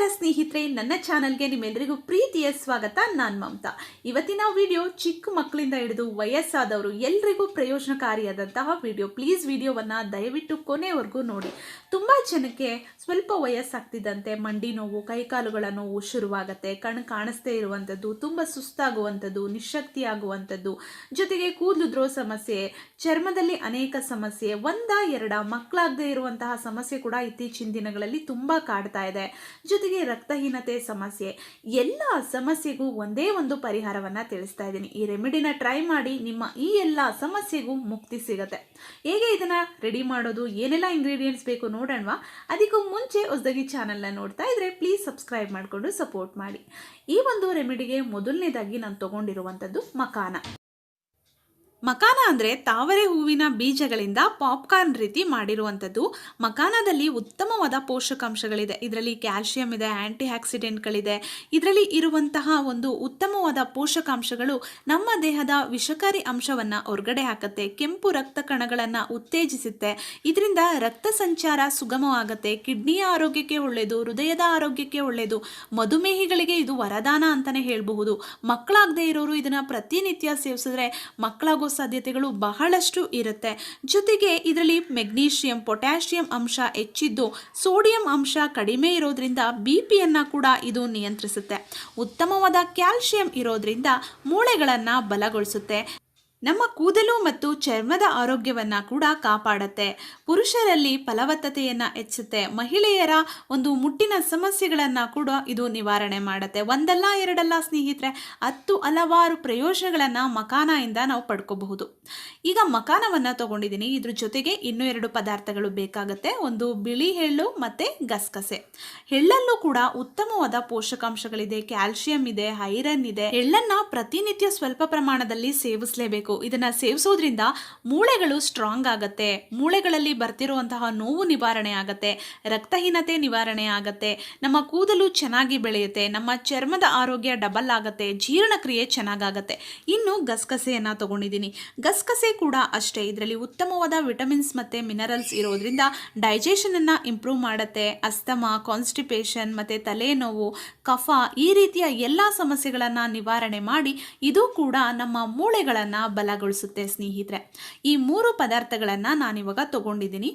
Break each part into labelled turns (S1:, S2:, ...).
S1: ನಮಸ್ಕಾರ ಸ್ನೇಹಿತರೆ, ನನ್ನ ಚಾನಲ್ಗೆ ನಿಮ್ಮೆಲ್ಲರಿಗೂ ಪ್ರೀತಿಯ ಸ್ವಾಗತ. ನಾನು ಮಮತಾ. ಇವತ್ತಿನ ವಿಡಿಯೋ ಚಿಕ್ಕ ಮಕ್ಕಳಿಂದ ಹಿಡಿದು ವಯಸ್ಸಾದವರು ಎಲ್ರಿಗೂ ಪ್ರಯೋಜನಕಾರಿಯಾದಂತಹ ವಿಡಿಯೋ. ಪ್ಲೀಸ್ ವಿಡಿಯೋವನ್ನು ದಯವಿಟ್ಟು ಕೊನೆವರೆಗೂ ನೋಡಿ. ತುಂಬ ಜನಕ್ಕೆ ಸ್ವಲ್ಪ ವಯಸ್ಸಾಗ್ತಿದ್ದಂತೆ ಮಂಡಿ ನೋವು, ಕೈಕಾಲುಗಳ ನೋವು ಶುರುವಾಗುತ್ತೆ ಕಣ್ಣು ಕಾಣಿಸ್ದೇ ಇರುವಂಥದ್ದು, ತುಂಬ ಸುಸ್ತಾಗುವಂಥದ್ದು ನಿಶಕ್ತಿ ಆಗುವಂಥದ್ದು ಜೊತೆಗೆ ಕೂದಲುದ್ರೋ ಸಮಸ್ಯೆ, ಚರ್ಮದಲ್ಲಿ ಅನೇಕ ಸಮಸ್ಯೆ, ಒಂದ ಎರಡ ಮಕ್ಕಳಾಗದೇ ಇರುವಂತಹ ಸಮಸ್ಯೆ ಕೂಡ ಇತ್ತೀಚಿನ ದಿನಗಳಲ್ಲಿ ತುಂಬ ಕಾಡ್ತಾ ಇದೆ. ಜೊತೆಗೆ ರಕ್ತಹೀನತೆ ಸಮಸ್ಯೆ, ಎಲ್ಲ ಸಮಸ್ಯೆಗೂ ಒಂದೇ ಒಂದು ಪರಿಹಾರವನ್ನು ತಿಳಿಸ್ತಾ ಇದ್ದೀನಿ. ಈ ರೆಮಿಡಿನ ಟ್ರೈ ಮಾಡಿ ನಿಮ್ಮ ಈ ಎಲ್ಲ ಸಮಸ್ಯೆಗೂ ಮುಕ್ತಿ ಸಿಗುತ್ತೆ. ಹೇಗೆ ಇದನ್ನು ರೆಡಿ ಮಾಡೋದು, ಏನೆಲ್ಲ ಇಂಗ್ರೀಡಿಯೆಂಟ್ಸ್ ಬೇಕು ನೋಡೋಣವಾ? ಅದಕ್ಕೂ ಮುಂಚೆ ಹೊಸದಾಗಿ ಚಾನಲ್ನ ನೋಡ್ತಾ ಇದ್ರೆ ಪ್ಲೀಸ್ ಸಬ್ಸ್ಕ್ರೈಬ್ ಮಾಡಿಕೊಂಡು ಸಪೋರ್ಟ್ ಮಾಡಿ. ಈ ಒಂದು ರೆಮಿಡಿಗೆ ಮೊದಲನೇದಾಗಿ ನಾನು ತೊಗೊಂಡಿರುವಂಥದ್ದು ಮಕಾನ. ಮಕಾನ ಅಂದರೆ ತಾವರೆ ಹೂವಿನ ಬೀಜಗಳಿಂದ ಪಾಪ್ಕಾರ್ನ್ ರೀತಿ ಮಾಡಿರುವಂಥದ್ದು. ಮಕಾನದಲ್ಲಿ ಉತ್ತಮವಾದ ಪೋಷಕಾಂಶಗಳಿದೆ. ಇದರಲ್ಲಿ ಕ್ಯಾಲ್ಶಿಯಂ ಇದೆ ಆ್ಯಂಟಿ ಆಕ್ಸಿಡೆಂಟ್ಗಳಿದೆ ಇದರಲ್ಲಿ ಇರುವಂತಹ ಒಂದು ಉತ್ತಮವಾದ ಪೋಷಕಾಂಶಗಳು ನಮ್ಮ ದೇಹದ ವಿಷಕಾರಿ ಅಂಶವನ್ನು ಹೊರಗಡೆ ಹಾಕುತ್ತೆ, ಕೆಂಪು ರಕ್ತ ಕಣಗಳನ್ನು ಉತ್ತೇಜಿಸುತ್ತೆ. ಇದರಿಂದ ರಕ್ತ ಸಂಚಾರ ಸುಗಮವಾಗುತ್ತೆ ಕಿಡ್ನಿಯ ಆರೋಗ್ಯಕ್ಕೆ ಒಳ್ಳೆಯದು ಹೃದಯದ ಆರೋಗ್ಯಕ್ಕೆ ಒಳ್ಳೆಯದು ಮಧುಮೇಹಿಗಳಿಗೆ ಇದು ವರದಾನ ಅಂತಲೇ ಹೇಳಬಹುದು. ಮಕ್ಕಳಾಗದೇ ಇರೋರು ಇದನ್ನು ಪ್ರತಿನಿತ್ಯ ಸೇವಿಸಿದ್ರೆ ಮಕ್ಕಳಾಗೋ ಸಾಧ್ಯತೆಗಳು ಬಹಳಷ್ಟು ಇರುತ್ತೆ. ಜೊತೆಗೆ ಇದರಲ್ಲಿ ಮೆಗ್ನೀಷಿಯಂ, ಪೊಟ್ಯಾಷಿಯಂ ಅಂಶ ಹೆಚ್ಚಿದ್ದು, ಸೋಡಿಯಂ ಅಂಶ ಕಡಿಮೆ ಇರೋದ್ರಿಂದ ಬಿ ಪಿಯನ್ನು ಕೂಡ ಇದು ನಿಯಂತ್ರಿಸುತ್ತೆ. ಉತ್ತಮವಾದ ಕ್ಯಾಲ್ಶಿಯಂ ಇರೋದ್ರಿಂದ ಮೂಳೆಗಳನ್ನು ಬಲಗೊಳಿಸುತ್ತೆ. ನಮ್ಮ ಕೂದಲು ಮತ್ತು ಚರ್ಮದ ಆರೋಗ್ಯವನ್ನು ಕೂಡ ಕಾಪಾಡತ್ತೆ. ಪುರುಷರಲ್ಲಿ ಫಲವತ್ತತೆಯನ್ನು ಹೆಚ್ಚುತ್ತೆ. ಮಹಿಳೆಯರ ಒಂದು ಮುಟ್ಟಿನ ಸಮಸ್ಯೆಗಳನ್ನು ಕೂಡ ಇದು ನಿವಾರಣೆ ಮಾಡುತ್ತೆ. ಒಂದಲ್ಲ, ಎರಡಲ್ಲ ಸ್ನೇಹಿತರೆ, ಹತ್ತು ಹಲವಾರು ಪ್ರಯೋಜನಗಳನ್ನು ಮಖಾನದಿಂದ ನಾವು ಪಡ್ಕೋಬಹುದು. ಈಗ ಮಕಾನವನ್ನು ತಗೊಂಡಿದ್ದೀನಿ. ಇದ್ರ ಜೊತೆಗೆ ಇನ್ನೂ ಎರಡು ಪದಾರ್ಥಗಳು ಬೇಕಾಗುತ್ತೆ. ಒಂದು ಬಿಳಿ ಎಳ್ಳು ಮತ್ತು ಗಸಗಸೆ. ಎಳ್ಳಲ್ಲೂ ಕೂಡ ಉತ್ತಮವಾದ ಪೋಷಕಾಂಶಗಳಿದೆ. ಕ್ಯಾಲ್ಶಿಯಂ ಇದೆ, ಐರನ್ ಇದೆ. ಎಳ್ಳನ್ನು ಪ್ರತಿನಿತ್ಯ ಸ್ವಲ್ಪ ಪ್ರಮಾಣದಲ್ಲಿ ಸೇವಿಸಲೇಬೇಕು. ಇದನ್ನ ಸೇವಿಸೋದ್ರಿಂದ ಮೂಳೆಗಳು ಸ್ಟ್ರಾಂಗ್ ಆಗುತ್ತೆ. ಮೂಳೆಗಳಲ್ಲಿ ಬರ್ತಿರುವಂತಹ ನೋವು ನಿವಾರಣೆ ಆಗುತ್ತೆ. ರಕ್ತಹೀನತೆ ನಿವಾರಣೆ ಆಗುತ್ತೆ. ನಮ್ಮ ಕೂದಲು ಚೆನ್ನಾಗಿ ಬೆಳೆಯುತ್ತೆ. ನಮ್ಮ ಚರ್ಮದ ಆರೋಗ್ಯ ಡಬಲ್ ಆಗುತ್ತೆ. ಜೀರ್ಣಕ್ರಿಯೆ ಚೆನ್ನಾಗಾಗತ್ತೆ. ಇನ್ನು ಗಸಗಸೆಯನ್ನು ತಗೊಂಡಿದ್ದೀನಿ. ಗಸಗಸೆ ಕೂಡ ಅಷ್ಟೇ. ಇದರಲ್ಲಿ ಉತ್ತಮವಾದ ವಿಟಮಿನ್ಸ್ ಮತ್ತು ಮಿನರಲ್ಸ್ ಇರೋದ್ರಿಂದ ಡೈಜೆಷನನ್ನು ಇಂಪ್ರೂವ್ ಮಾಡುತ್ತೆ. ಅಸ್ತಮ ಕಾನ್ಸ್ಟಿಪೇಷನ್ ಮತ್ತು ತಲೆನೋವು, ಕಫ ಈ ರೀತಿಯ ಎಲ್ಲ ಸಮಸ್ಯೆಗಳನ್ನು ನಿವಾರಣೆ ಮಾಡಿ ಇದು ಕೂಡ ನಮ್ಮ ಮೂಳೆಗಳನ್ನು ಬಲಗೊಳಿಸುತ್ತೆ ಸ್ನೇಹಿತರೆ. ಈ ಮೂರು ಪದಾರ್ಥಗಳನ್ನು ನಾನಿವಾಗ ತಗೊಂಡಿದ್ದೀನಿ.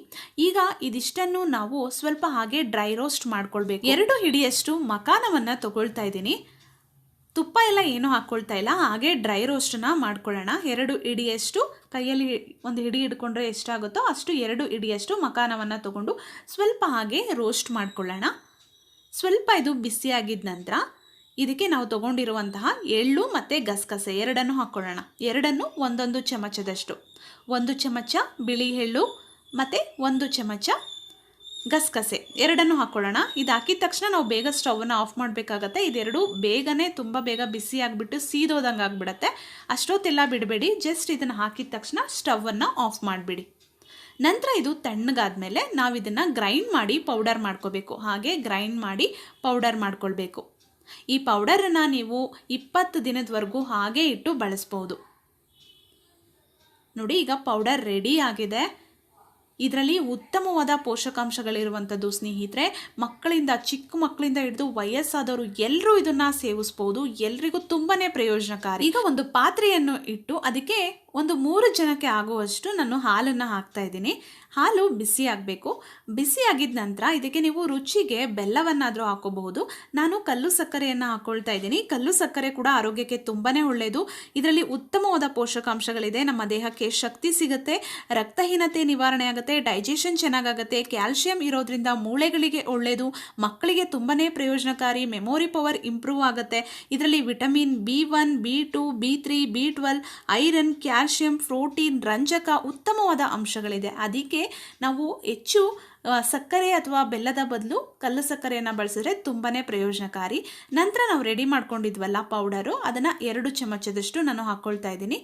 S1: ಈಗ ಇದಿಷ್ಟನ್ನು ನಾವು ಸ್ವಲ್ಪ ಹಾಗೆ ಡ್ರೈ ರೋಸ್ಟ್ ಮಾಡ್ಕೊಳ್ಬೇಕು. ಎರಡು ಹಿಡಿಯಷ್ಟು ಮಕಾನವನ್ನು ತಗೊಳ್ತಾ ಇದ್ದೀನಿ. ತುಪ್ಪ ಎಲ್ಲ ಏನೂ ಹಾಕ್ಕೊಳ್ತಾ ಇಲ್ಲ. ಹಾಗೆ ಡ್ರೈ ರೋಸ್ಟನ್ನ ಮಾಡ್ಕೊಳ್ಳೋಣ. ಎರಡು ಇಡಿಯಷ್ಟು ಕೈಯಲ್ಲಿ ಒಂದು ಹಿಡಿ ಹಿಡ್ಕೊಂಡ್ರೆ ಎಷ್ಟಾಗುತ್ತೋ ಅಷ್ಟು ಎರಡು ಇಡಿಯಷ್ಟು ಮಕಾನವನ್ನು ತಗೊಂಡು ಸ್ವಲ್ಪ ಹಾಗೆ ರೋಸ್ಟ್ ಮಾಡ್ಕೊಳ್ಳೋಣ. ಸ್ವಲ್ಪ ಇದು ಬಿಸಿಯಾಗಿದ್ದ ನಂತರ ಇದಕ್ಕೆ ನಾವು ತಗೊಂಡಿರುವಂತಹ ಎಳ್ಳು ಮತ್ತು ಗಸಗಸೆ ಎರಡನ್ನು ಹಾಕ್ಕೊಳ್ಳೋಣ ಎರಡನ್ನು ಒಂದೊಂದು ಚಮಚದಷ್ಟು. ಒಂದು ಚಮಚ ಬಿಳಿ ಎಳ್ಳು ಮತ್ತು ಒಂದು ಚಮಚ ಗಸಗಸೆ ಎರಡನ್ನು ಹಾಕ್ಕೊಳ್ಳೋಣ ಇದು ಹಾಕಿದ ತಕ್ಷಣ ನಾವು ಬೇಗ ಸ್ಟವನ್ನು ಆಫ್ ಮಾಡಬೇಕಾಗತ್ತೆ. ಇದೆರಡು ಬೇಗನೆ ತುಂಬ ಬೇಗ ಬಿಸಿ ಆಗಿಬಿಟ್ಟು ಸೀದೋದಂಗೆ ಆಗಿಬಿಡತ್ತೆ. ಅಷ್ಟೊತ್ತೆಲ್ಲ ಬಿಡಬೇಡಿ. ಜಸ್ಟ್ ಇದನ್ನು ಹಾಕಿದ ತಕ್ಷಣ ಸ್ಟವನ್ನು ಆಫ್ ಮಾಡಿಬಿಡಿ. ನಂತರ ಇದು ತಣ್ಣಗಾದ್ಮೇಲೆ ನಾವು ಇದನ್ನು ಗ್ರೈಂಡ್ ಮಾಡಿ ಪೌಡರ್ ಮಾಡ್ಕೋಬೇಕು. ಹಾಗೆ ಗ್ರೈಂಡ್ ಮಾಡಿ ಪೌಡರ್ ಮಾಡ್ಕೊಳ್ಬೇಕು. ಈ ಪೌಡರನ್ನು ನೀವು ಇಪ್ಪತ್ತು ದಿನದವರೆಗೂ ಹಾಗೆ ಇಟ್ಟು ಬಳಸ್ಬೋದು. ನೋಡಿ, ಈಗ ಪೌಡರ್ ರೆಡಿ ಆಗಿದೆ. ಇದರಲ್ಲಿ ಉತ್ತಮವಾದ ಪೋಷಕಾಂಶಗಳಿರುವಂಥದ್ದು ಸ್ನೇಹಿತರೆ, ಮಕ್ಕಳಿಂದ, ಚಿಕ್ಕ ಮಕ್ಕಳಿಂದ ಹಿಡಿದು ವಯಸ್ಸಾದವರು ಎಲ್ಲರೂ ಇದನ್ನು ಸೇವಿಸ್ಬೋದು. ಎಲ್ರಿಗೂ ತುಂಬಾ ಪ್ರಯೋಜನಕಾರಿ. ಈಗ ಒಂದು ಪಾತ್ರೆಯನ್ನು ಇಟ್ಟು ಅದಕ್ಕೆ ಒಂದು ಮೂರು ಜನಕ್ಕೆ ಆಗುವಷ್ಟು ನಾನು ಹಾಲನ್ನು ಹಾಕ್ತಾ ಇದ್ದೀನಿ. ಹಾಲು ಬಿಸಿ ಆಗಬೇಕು. ಬಿಸಿ ಆಗಿದ ನಂತರ ಇದಕ್ಕೆ ನೀವು ರುಚಿಗೆ ಬೆಲ್ಲವನ್ನಾದರೂ ಹಾಕೋಬಹುದು. ನಾನು ಕಲ್ಲು ಸಕ್ಕರೆಯನ್ನು ಹಾಕ್ಕೊಳ್ತಾ ಇದ್ದೀನಿ. ಕಲ್ಲು ಸಕ್ಕರೆ ಕೂಡ ಆರೋಗ್ಯಕ್ಕೆ ತುಂಬಾ ಒಳ್ಳೆಯದು ಇದರಲ್ಲಿ ಉತ್ತಮವಾದ ಪೋಷಕಾಂಶಗಳಿದೆ. ನಮ್ಮ ದೇಹಕ್ಕೆ ಶಕ್ತಿ ಸಿಗುತ್ತೆ. ರಕ್ತಹೀನತೆ ನಿವಾರಣೆ ಆಗುತ್ತೆ. ಡೈಜೆಷನ್ ಚೆನ್ನಾಗಾಗುತ್ತೆ. ಕ್ಯಾಲ್ಶಿಯಂ ಇರೋದ್ರಿಂದ ಮೂಳೆಗಳಿಗೆ ಒಳ್ಳೆಯದು ಮಕ್ಕಳಿಗೆ ತುಂಬಾ ಪ್ರಯೋಜನಕಾರಿ. ಮೆಮೊರಿ ಪವರ್ ಇಂಪ್ರೂವ್ ಆಗುತ್ತೆ. ಇದರಲ್ಲಿ vitamin B one, B two, B three, B twelve, iron calcium protein, ರಂಜಕ ಉತ್ತಮವಾದ ಅಂಶಗಳಿದೆ. ಅದಕ್ಕೆ ನಾವು ಹೆಚ್ಚು ಸಕ್ಕರೆ ಅಥವಾ ಬೆಲ್ಲದ ಬದಲು ಕಲ್ಲು ಸಕ್ಕರೆಯನ್ನು ಬಳಸಿದ್ರೆ ತುಂಬಾ ಪ್ರಯೋಜನಕಾರಿ. ನಂತರ ನಾವು ರೆಡಿ ಮಾಡ್ಕೊಂಡಿದ್ವಲ್ಲ ಪೌಡರು ಅದನ್ನು ಎರಡು ಚಮಚದಷ್ಟು ನಾನು ಹಾಕ್ಕೊಳ್ತಾ ಇದ್ದೀನಿ.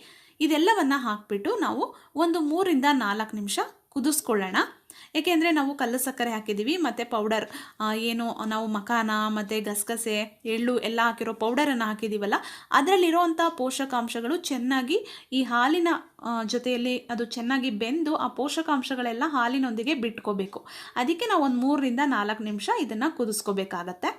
S1: ಇದೆಲ್ಲವನ್ನು ಹಾಕಿಬಿಟ್ಟು ನಾವು ಒಂದು ಮೂರಿಂದ ನಾಲ್ಕು ನಿಮಿಷ ಕುದಿಸ್ಕೊಳ್ಳೋಣ. ಏಕೆಂದರೆ ನಾವು ಕಲ್ಲು ಸಕ್ಕರೆ ಹಾಕಿದ್ದೀವಿ, ಮತ್ತು ಪೌಡರ್ ಏನು ನಾವು ಮಕಾನ ಮತ್ತು ಗಸಗಸೆ, ಎಳ್ಳು ಎಲ್ಲ ಹಾಕಿರೋ ಪೌಡರನ್ನು ಹಾಕಿದ್ದೀವಲ್ಲ ಅದರಲ್ಲಿರೋವಂಥ ಪೋಷಕಾಂಶಗಳು ಚೆನ್ನಾಗಿ ಈ ಹಾಲಿನ ಜೊತೆಯಲ್ಲಿ ಅದು ಚೆನ್ನಾಗಿ ಬೆಂದು ಆ ಪೋಷಕಾಂಶಗಳೆಲ್ಲ ಹಾಲಿನೊಂದಿಗೆ ಬಿಟ್ಕೋಬೇಕು. ಅದಕ್ಕೆ ನಾವು ಒಂದು ಮೂರರಿಂದ ನಾಲ್ಕು ನಿಮಿಷ ಇದನ್ನು ಕುದಿಸ್ಕೋಬೇಕಾಗತ್ತೆ.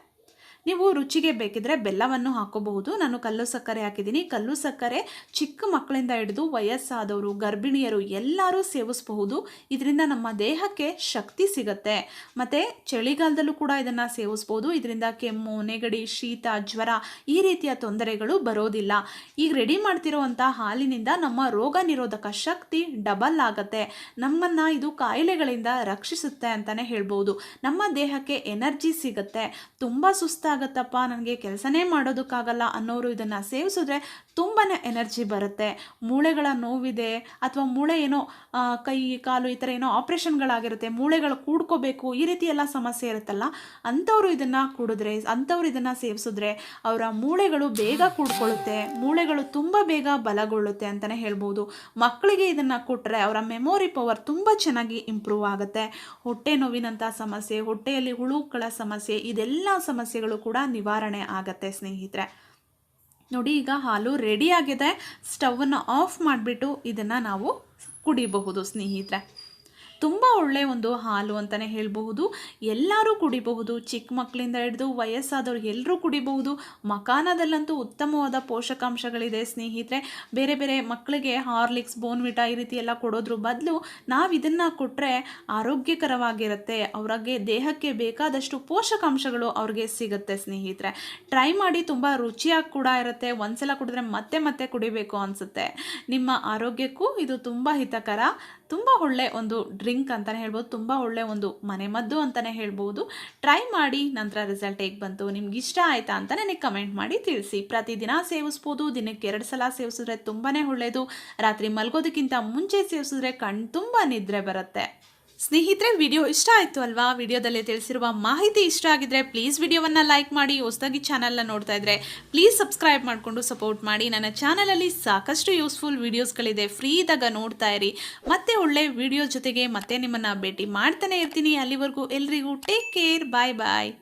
S1: ನೀವು ರುಚಿಗೆ ಬೇಕಿದ್ರೆ ಬೆಲ್ಲವನ್ನು ಹಾಕೋಬಹುದು. ನಾನು ಕಲ್ಲು ಸಕ್ಕರೆ ಹಾಕಿದ್ದೀನಿ. ಕಲ್ಲು ಸಕ್ಕರೆ ಚಿಕ್ಕ ಮಕ್ಕಳಿಂದ ಹಿಡಿದು ವಯಸ್ಸಾದವರು, ಗರ್ಭಿಣಿಯರು ಎಲ್ಲರೂ ಸೇವಿಸಬಹುದು. ಇದರಿಂದ ನಮ್ಮ ದೇಹಕ್ಕೆ ಶಕ್ತಿ ಸಿಗುತ್ತೆ. ಮತ್ತು ಚಳಿಗಾಲದಲ್ಲೂ ಕೂಡ ಇದನ್ನು ಸೇವಿಸ್ಬೋದು ಇದರಿಂದ ಕೆಮ್ಮು, ನೆಗಡಿ, ಶೀತ, ಜ್ವರ ಈ ರೀತಿಯ ತೊಂದರೆಗಳು ಬರೋದಿಲ್ಲ. ಈಗ ರೆಡಿ ಮಾಡ್ತಿರುವಂಥ ಹಾಲಿನಿಂದ ನಮ್ಮ ರೋಗ ನಿರೋಧಕ ಶಕ್ತಿ ಡಬಲ್ ಆಗುತ್ತೆ. ನಮ್ಮನ್ನು ಇದು ಕಾಯಿಲೆಗಳಿಂದ ರಕ್ಷಿಸುತ್ತೆ ಅಂತಲೇ ಹೇಳ್ಬೋದು ನಮ್ಮ ದೇಹಕ್ಕೆ ಎನರ್ಜಿ ಸಿಗುತ್ತೆ. ತುಂಬ ಸುಸ್ತಾಗತ್ತಪ್ಪ ನನಗೆ ಕೆಲಸನೇ ಮಾಡೋದಕ್ಕಾಗಲ್ಲ ಅನ್ನೋರು ಇದನ್ನು ಸೇವಿಸಿದ್ರೆ ತುಂಬಾ ಎನರ್ಜಿ ಬರುತ್ತೆ. ಮೂಳೆಗಳ ನೋವಿದೆ ಅಥವಾ ಮೂಳೆ ಏನೋ ಕೈ, ಕಾಲು ಈ ಥರ ಏನೋ ಆಪ್ರೇಷನ್ಗಳಾಗಿರುತ್ತೆ, ಮೂಳೆಗಳು ಕೂಡ್ಕೋಬೇಕು, ಈ ರೀತಿ ಎಲ್ಲ ಸಮಸ್ಯೆ ಇರುತ್ತಲ್ಲ, ಅಂಥವ್ರು ಇದನ್ನು ಕುಡಿದ್ರೆ, ಅಂಥವ್ರು ಇದನ್ನು ಸೇವಿಸಿದ್ರೆ ಅವರ ಮೂಳೆಗಳು ಬೇಗ ಕೂಡ್ಕೊಳ್ಳುತ್ತೆ. ಮೂಳೆಗಳು ತುಂಬ ಬೇಗ ಬಲಗೊಳ್ಳುತ್ತೆ ಅಂತಲೇ ಹೇಳ್ಬೋದು. ಮಕ್ಕಳಿಗೆ ಇದನ್ನು ಕೊಟ್ಟರೆ ಅವರ ಮೆಮೊರಿ ಪವರ್ ತುಂಬ ಚೆನ್ನಾಗಿ ಇಂಪ್ರೂವ್ ಆಗುತ್ತೆ. ಹೊಟ್ಟೆ ನೋವಿನಂಥ ಸಮಸ್ಯೆ, ಹೊಟ್ಟೆಯಲ್ಲಿ ಹುಳುಗಳ ಸಮಸ್ಯೆ, ಇದೆಲ್ಲ ಸಮಸ್ಯೆಗಳು ಕೂಡ ನಿವಾರಣೆ ಆಗುತ್ತೆ ಸ್ನೇಹಿತರೆ. ನೋಡಿ ಈಗ ಹಾಲು ರೆಡಿ ಆಗಿದೆ. ಸ್ಟವನ್ನು ಆಫ್ ಮಾಡಿಬಿಟ್ಟು ಇದನ್ನು ನಾವು ಕುಡಿಬಹುದು ಸ್ನೇಹಿತರೆ. ತುಂಬ ಒಳ್ಳೆಯ ಒಂದು ಹಾಲು ಅಂತಲೇ ಹೇಳಬಹುದು. ಎಲ್ಲರೂ ಕುಡಿಬಹುದು. ಚಿಕ್ಕ ಮಕ್ಕಳಿಂದ ಹಿಡಿದು ವಯಸ್ಸಾದವ್ರು ಎಲ್ಲರೂ ಕುಡಿಬಹುದು. ಮಕಾನದಲ್ಲಂತೂ ಉತ್ತಮವಾದ ಪೋಷಕಾಂಶಗಳಿದೆ ಸ್ನೇಹಿತರೆ. ಬೇರೆ ಬೇರೆ ಮಕ್ಕಳಿಗೆ ಹಾರ್ಲಿಕ್ಸ್ ಬೋನ್ವಿಟಾ ಈ ರೀತಿ ಎಲ್ಲ ಕೊಡೋದ್ರ ಬದಲು ನಾವು ಇದನ್ನು ಕೊಟ್ಟರೆ ಆರೋಗ್ಯಕರವಾಗಿರುತ್ತೆ. ಅವ್ರಿಗೆ ದೇಹಕ್ಕೆ ಬೇಕಾದಷ್ಟು ಪೋಷಕಾಂಶಗಳು ಅವ್ರಿಗೆ ಸಿಗುತ್ತೆ ಸ್ನೇಹಿತರೆ. ಟ್ರೈ ಮಾಡಿ ತುಂಬ ರುಚಿಯಾಗಿ ಕೂಡ ಇರುತ್ತೆ. ಒಂದ್ಸಲ ಕುಡಿದ್ರೆ ಮತ್ತೆ ಮತ್ತೆ ಕುಡಿಬೇಕು ಅನಿಸುತ್ತೆ. ನಿಮ್ಮ ಆರೋಗ್ಯಕ್ಕೂ ಇದು ತುಂಬ ಹಿತಕರ. ತುಂಬ ಒಳ್ಳೆ ಒಂದು ಡ್ರಿಂಕ್ ಅಂತಲೇ ಹೇಳ್ಬೋದು, ತುಂಬ ಒಳ್ಳೆಯ ಒಂದು ಮನೆಮದ್ದು ಅಂತಲೇ ಹೇಳ್ಬೋದು. ಟ್ರೈ ಮಾಡಿ, ನಂತರ ರಿಸಲ್ಟ್ ಹೇಗೆ ಬಂತು ನಿಮ್ಗೆ ಇಷ್ಟ ಆಯಿತಾ ಅಂತ ನನಗೆ ಕಮೆಂಟ್ ಮಾಡಿ ತಿಳಿಸಿ. ಪ್ರತಿದಿನ ಸೇವಿಸ್ಬೋದು, ದಿನಕ್ಕೆ ಎರಡು ಸಲ ಸೇವಿಸಿದ್ರೆ ತುಂಬಾ ಒಳ್ಳೆಯದು ರಾತ್ರಿ ಮಲ್ಗೋದಕ್ಕಿಂತ ಮುಂಚೆ ಸೇವಿಸಿದ್ರೆ ಕಣ್ ತುಂಬ ನಿದ್ರೆ ಬರುತ್ತೆ. ಸ್ನೇಹಿತರೆ, ವಿಡಿಯೋ ಇಷ್ಟ ಆಯಿತು ಅಲ್ವಾ? ವಿಡಿಯೋದಲ್ಲಿ ತಿಳಿಸಿರುವ ಮಾಹಿತಿ ಇಷ್ಟ ಆಗಿದ್ರೆ ಪ್ಲೀಸ್ ವಿಡಿಯೋವನ್ನು ಲೈಕ್ ಮಾಡಿ, ಹೊಸದಾಗಿ ಚಾನಲ್ನ ನೋಡ್ತಾ ಇದ್ರೆ ಪ್ಲೀಸ್ ಸಬ್ಸ್ಕ್ರೈಬ್ ಮಾಡಿಕೊಂಡು ಸಪೋರ್ಟ್ ಮಾಡಿ. ನನ್ನ ಚಾನಲಲ್ಲಿ ಸಾಕಷ್ಟು ಯೂಸ್ಫುಲ್ ವೀಡಿಯೋಸ್ಗಳಿದೆ ಫ್ರೀ ಇದ್ದಾಗ ನೋಡ್ತಾ ಇರಿ. ಮತ್ತೆ ಒಳ್ಳೆ ವಿಡಿಯೋ ಜೊತೆಗೆ ಮತ್ತೆ ನಿಮ್ಮನ್ನು ಭೇಟಿ ಮಾಡ್ತಾನೆ ಇರ್ತೀನಿ ಅಲ್ಲಿವರೆಗೂ ಎಲ್ರಿಗೂ ಟೇಕ್ ಕೇರ್ ಬಾಯ್ ಬಾಯ್